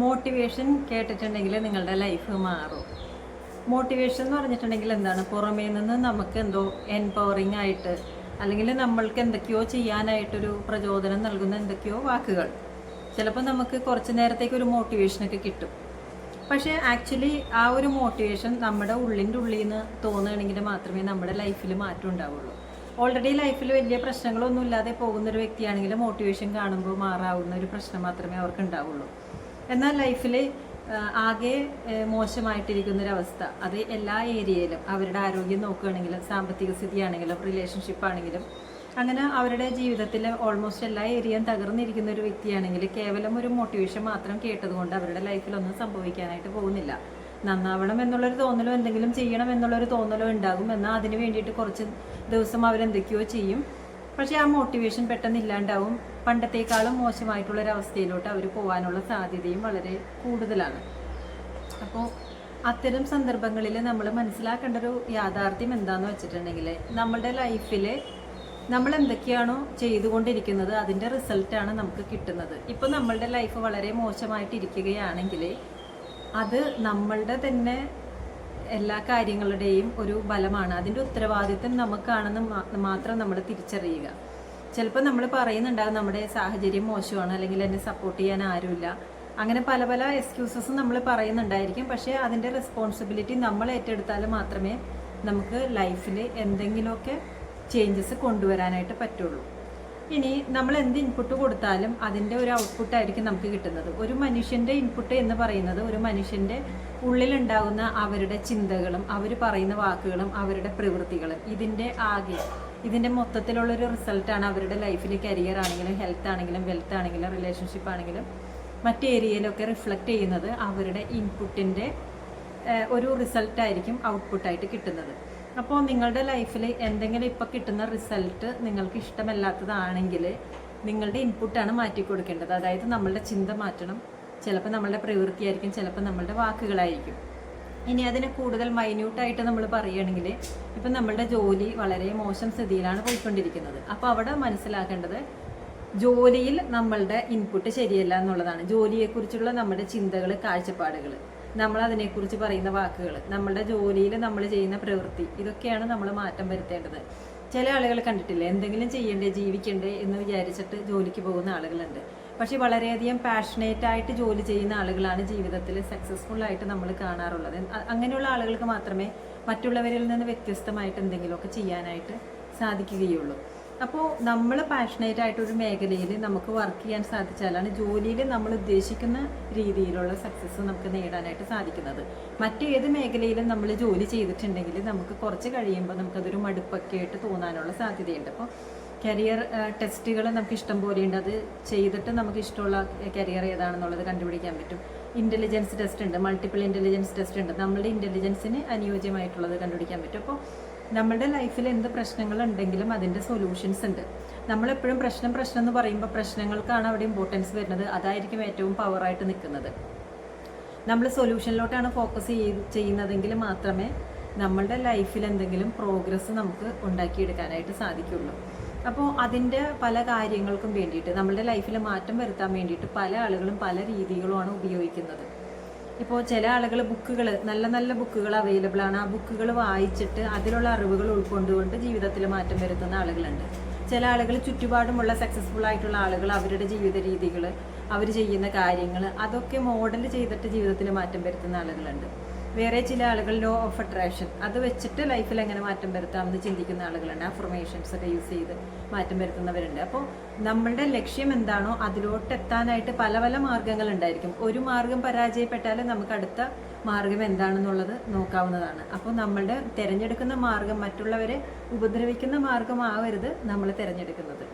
Motivation കേട്ടിട്ടുണ്ടെങ്കിൽ നിങ്ങളുടെ life മാറും. Motivation എന്ന് പറഞ്ഞിട്ടുണ്ടെങ്കിൽ എന്താണ്? പുറമേ നിന്ന് നമുക്ക് എന്തോ എൻപവറിങ് ആയിട്ട് അല്ലെങ്കിൽ നമ്മൾക്ക് എന്തൊക്കെയോ ചെയ്യാനായിട്ടൊരു പ്രചോദനം നൽകുന്ന എന്തൊക്കെയോ വാക്കുകൾ. ചിലപ്പോൾ നമുക്ക് കുറച്ച് നേരത്തേക്ക് ഒരു മോട്ടിവേഷനൊക്കെ കിട്ടും. പക്ഷേ ആക്ച്വലി ആ ഒരു മോട്ടിവേഷൻ നമ്മുടെ ഉള്ളിന്റെ ഉള്ളിൽ നിന്ന് തോന്നുകയാണെങ്കിൽ മാത്രമേ നമ്മുടെ ലൈഫിൽ മാറ്റം ഉണ്ടാവുള്ളൂ. ഓൾറെഡി ലൈഫിൽ വലിയ പ്രശ്നങ്ങളൊന്നും ഇല്ലാതെ പോകുന്ന ഒരു വ്യക്തിയാണെങ്കിൽ മോട്ടിവേഷൻ കാണുമ്പോൾ മാറാവുന്ന ഒരു പ്രശ്നം മാത്രമേ അവർക്ക് ഉണ്ടാവുള്ളൂ. എന്നാൽ ലൈഫിൽ ആകെ മോശമായിട്ടിരിക്കുന്നൊരവസ്ഥ. അത് എല്ലാ ഏരിയയിലും അവരുടെ ആരോഗ്യം നോക്കുകയാണെങ്കിലും സാമ്പത്തിക സ്ഥിതിയാണെങ്കിലും റിലേഷൻഷിപ്പ് ആണെങ്കിലും അങ്ങനെ അവരുടെ ജീവിതത്തിൽ ഓൾമോസ്റ്റ് എല്ലാ ഏരിയയും തകർന്നിരിക്കുന്ന ഒരു വ്യക്തിയാണെങ്കിൽ കേവലം ഒരു മോട്ടിവേഷൻ മാത്രം കേട്ടതുകൊണ്ട് അവരുടെ ലൈഫിലൊന്നും സംഭവിക്കാനായിട്ട് പോകുന്നില്ല. നന്നാവണം എന്നുള്ളൊരു തോന്നലോ എന്തെങ്കിലും ചെയ്യണം എന്നുള്ളൊരു തോന്നലോ ഉണ്ടാകും. എന്നാൽ അതിന് വേണ്ടിയിട്ട് കുറച്ച് ദിവസം അവരെന്തൊക്കെയോ ചെയ്യും. പക്ഷേ ആ മോട്ടിവേഷൻ പെട്ടെന്ന് ഇല്ലാണ്ടാവും. പണ്ടത്തേക്കാളും മോശമായിട്ടുള്ളൊരവസ്ഥയിലോട്ട് അവർ പോകാനുള്ള സാധ്യതയും വളരെ കൂടുതലാണ്. അപ്പോൾ അത്തരം സന്ദർഭങ്ങളിൽ നമ്മൾ മനസ്സിലാക്കേണ്ട ഒരു യാഥാർത്ഥ്യം എന്താന്ന് വെച്ചിട്ടുണ്ടെങ്കിൽ നമ്മളുടെ ലൈഫിൽ നമ്മൾ എന്തൊക്കെയാണോ ചെയ്തുകൊണ്ടിരിക്കുന്നത് അതിന്റെ റിസൾട്ടാണ് നമുക്ക് കിട്ടുന്നത്. ഇപ്പോൾ നമ്മളുടെ ലൈഫ് വളരെ മോശമായിട്ടിരിക്കുകയാണെങ്കിൽ അത് നമ്മളുടെ തന്നെ എല്ലാ കാര്യങ്ങളുടെയും ഒരു ബലമാണ് അതിന്റെ ഉത്തരവാദിത്വം നമുക്കാണെന്ന് മാത്രം നമ്മൾ തിരിച്ചറിയുക. ചിലപ്പോൾ നമ്മൾ പറയുന്നുണ്ടാകും നമ്മുടെ സാഹചര്യം മോശമാണ് അല്ലെങ്കിൽ എന്നെ സപ്പോർട്ട് ചെയ്യാൻ ആരുമില്ല. അങ്ങനെ പല പല എക്സ്ക്യൂസസും നമ്മൾ പറയുന്നുണ്ടായിരിക്കും. പക്ഷേ അതിന്റെ റെസ്പോൺസിബിലിറ്റി നമ്മൾ ഏറ്റെടുത്താൽ മാത്രമേ നമുക്ക് ലൈഫിൽ എന്തെങ്കിലുമൊക്കെ ചേഞ്ചസ് കൊണ്ടുവരാനായിട്ട് പറ്റുള്ളൂ. ഇനി നമ്മൾ എന്ത് ഇൻപുട്ട് കൊടുത്താലും അതിന്റെ ഒരു ഔട്ട്പുട്ട് ആയിരിക്കും നമുക്ക് കിട്ടുന്നത്. ഒരു മനുഷ്യന്റെ ഇൻപുട്ട് എന്ന് പറയുന്നത് ഒരു മനുഷ്യന്റെ ഉള്ളിലുണ്ടാകുന്ന അവരുടെ ചിന്തകളും അവർ പറയുന്ന വാക്കുകളും അവരുടെ പ്രവൃത്തികളും ഇതിന്റെ ആകെ ഇതിന്റെ മൊത്തത്തിലുള്ളൊരു റിസൾട്ടാണ് അവരുടെ ലൈഫിൽ കരിയർ ആണെങ്കിലും ഹെൽത്ത് ആണെങ്കിലും വെൽത്ത് ആണെങ്കിലും റിലേഷൻഷിപ്പ് ആണെങ്കിലും മറ്റ് ഏരിയയിലൊക്കെ റിഫ്ലക്റ്റ് ചെയ്യുന്നത് അവരുടെ ഇൻപുട്ടിന്റെ ഒരു റിസൾട്ടായിരിക്കും ഔട്ട്പുട്ടായിട്ട് കിട്ടുന്നത്. അപ്പോൾ നിങ്ങളുടെ ലൈഫിൽ എന്തെങ്കിലും ഇപ്പോൾ കിട്ടുന്ന റിസൾട്ട് നിങ്ങൾക്ക് ഇഷ്ടമല്ലാത്തതാണെങ്കിൽ നിങ്ങളുടെ ഇൻപുട്ടാണ് മാറ്റി കൊടുക്കേണ്ടത്. അതായത് നമ്മളുടെ ചിന്ത മാറ്റണം. ചിലപ്പോൾ നമ്മളുടെ പ്രവൃത്തിയായിരിക്കും ചിലപ്പോൾ നമ്മളുടെ വാക്കുകളായിരിക്കും. ഇനി അതിനെ കൂടുതൽ മൈന്യൂട്ടായിട്ട് നമ്മൾ പറയുകയാണെങ്കിൽ ഇപ്പം നമ്മളുടെ ജോലി വളരെ മോശം സ്ഥിതിയിലാണ് പോയിക്കൊണ്ടിരിക്കുന്നത്. അപ്പോൾ അവിടെ മനസ്സിലാക്കേണ്ടത് ജോലിയിൽ നമ്മളുടെ ഇൻപുട്ട് ശരിയല്ല എന്നുള്ളതാണ്. ജോലിയെക്കുറിച്ചുള്ള നമ്മുടെ ചിന്തകൾ കാഴ്ചപ്പാടുകൾ നമ്മൾ അതിനെക്കുറിച്ച് പറയുന്ന വാക്കുകൾ നമ്മളുടെ ജോലിയിൽ നമ്മൾ ചെയ്യുന്ന പ്രവൃത്തി ഇതൊക്കെയാണ് നമ്മൾ മാറ്റം വരുത്തേണ്ടത്. ചില ആളുകൾ കണ്ടിട്ടില്ല എന്തെങ്കിലും ചെയ്യണ്ടേ ജീവിക്കണ്ടേ എന്ന് വിചാരിച്ചിട്ട് ജോലിക്ക് പോകുന്ന ആളുകളുണ്ട്. പക്ഷേ വളരെയധികം പാഷനേറ്റ് ആയിട്ട് ജോലി ചെയ്യുന്ന ആളുകളാണ് ജീവിതത്തിൽ സക്സസ്ഫുൾ ആയിട്ട് നമ്മൾ കാണാറുള്ളത്. അങ്ങനെയുള്ള ആളുകൾക്ക് മാത്രമേ മറ്റുള്ളവരിൽ നിന്ന് വ്യത്യസ്തമായിട്ട് എന്തെങ്കിലുമൊക്കെ ചെയ്യാനായിട്ട് സാധിക്കുകയുള്ളൂ. അപ്പോൾ നമ്മൾ പാഷനേറ്റ് ആയിട്ട് ഒരു മേഖലയിൽ നമുക്ക് വർക്ക് ചെയ്യാൻ സാധിച്ചാലാണ് ജോലിയിൽ നമ്മൾ ഉദ്ദേശിക്കുന്ന രീതിയിലുള്ള സക്സസ് നമുക്ക് നേടാനായിട്ട് സാധിക്കുന്നത്. മറ്റേത് മേഖലയിലും നമ്മൾ ജോലി ചെയ്തിട്ടുണ്ടെങ്കിൽ നമുക്ക് കുറച്ച് കഴിയുമ്പോൾ നമുക്കതൊരു മടുപ്പൊക്കെ ആയിട്ട് തോന്നാനുള്ള സാധ്യതയുണ്ട്. അപ്പോൾ കരിയർ ടെസ്റ്റുകൾ നമുക്ക് ഇഷ്ടം പോലെ ഉണ്ട് അത് ചെയ്തിട്ട് നമുക്ക് ഇഷ്ടമുള്ള കരിയർ ഏതാണെന്നുള്ളത് കണ്ടുപിടിക്കാൻ പറ്റും. ഇന്റലിജൻസ് ടെസ്റ്റ് ഉണ്ട്. മൾട്ടിപ്പിൾ ഇന്റലിജൻസ് ടെസ്റ്റ് ഉണ്ട്. നമ്മളുടെ ഇന്റലിജൻസിന് അനുയോജ്യമായിട്ടുള്ളത് കണ്ടുപിടിക്കാൻ പറ്റും. അപ്പോൾ നമ്മുടെ ലൈഫിൽ എന്ത് പ്രശ്നങ്ങൾ ഉണ്ടെങ്കിലും അതിന്റെ സൊല്യൂഷൻസ് ഉണ്ട്. നമ്മളെപ്പോഴും പ്രശ്നം പ്രശ്നം എന്ന് പറയുമ്പോൾ പ്രശ്നങ്ങൾക്കാണ് അവിടെ ഇമ്പോർട്ടൻസ് വരുന്നത്. അതായിരിക്കും ഏറ്റവും പവറായിട്ട് നിൽക്കുന്നത്. നമ്മൾ സൊല്യൂഷനിലോട്ടാണ് ഫോക്കസ് ചെയ്യുന്നതെങ്കിൽ മാത്രമേ നമ്മളുടെ ലൈഫിൽ എന്തെങ്കിലും പ്രോഗ്രസ് നമുക്ക് ഉണ്ടാക്കിയെടുക്കാനായിട്ട് സാധിക്കുള്ളൂ. അപ്പോൾ അതിന്റെ പല കാര്യങ്ങൾക്കും വേണ്ടിയിട്ട് നമ്മളുടെ ലൈഫിൽ മാറ്റം വരുത്താൻ വേണ്ടിയിട്ട് പല ആളുകളും പല രീതികളുമാണ് ഉപയോഗിക്കുന്നത്. ഇപ്പോൾ ചില ആളുകൾ ബുക്കുകൾ നല്ല നല്ല ബുക്കുകൾ അവൈലബിൾ ആണ്. ആ ബുക്കുകൾ വായിച്ചിട്ട് അതിലുള്ള അറിവുകൾ ഉൾക്കൊണ്ടുകൊണ്ട് ജീവിതത്തിൽ മാറ്റം വരുത്തുന്ന ആളുകളുണ്ട്. ചില ആളുകൾ ചുറ്റുപാടുമുള്ള സക്സസ്ഫുൾ ആയിട്ടുള്ള ആളുകൾ അവരുടെ ജീവിത രീതികൾ അവർ ചെയ്യുന്ന കാര്യങ്ങൾ അതൊക്കെ മോഡൽ ചെയ്തിട്ട് ജീവിതത്തിൽ മാറ്റം വരുത്തുന്ന ആളുകളുണ്ട്. വേറെ ചില ആളുകൾ ലോ ഓഫ് അട്രാക്ഷൻ അത് വെച്ചിട്ട് ലൈഫിൽ എങ്ങനെ മാറ്റം വരുത്താമെന്ന് ചിന്തിക്കുന്ന ആളുകളുണ്ട്. അഫർമേഷൻസ് ഒക്കെ യൂസ് ചെയ്ത് മാറ്റം വരുത്തുന്നവരുണ്ട്. അപ്പോൾ നമ്മളുടെ ലക്ഷ്യം എന്താണോ അതിലോട്ട് എത്താനായിട്ട് പല പല മാർഗങ്ങൾ ഉണ്ടായിരിക്കും. ഒരു മാർഗം പരാജയപ്പെട്ടാൽ നമുക്ക് അടുത്ത മാർഗം എന്താണെന്നുള്ളത് നോക്കാവുന്നതാണ്. അപ്പോൾ നമ്മളുടെ തിരഞ്ഞെടുക്കുന്ന മാർഗം മറ്റുള്ളവരെ ഉപദ്രവിക്കുന്ന മാർഗമാവരുത് നമ്മൾ തിരഞ്ഞെടുക്കുന്നത്.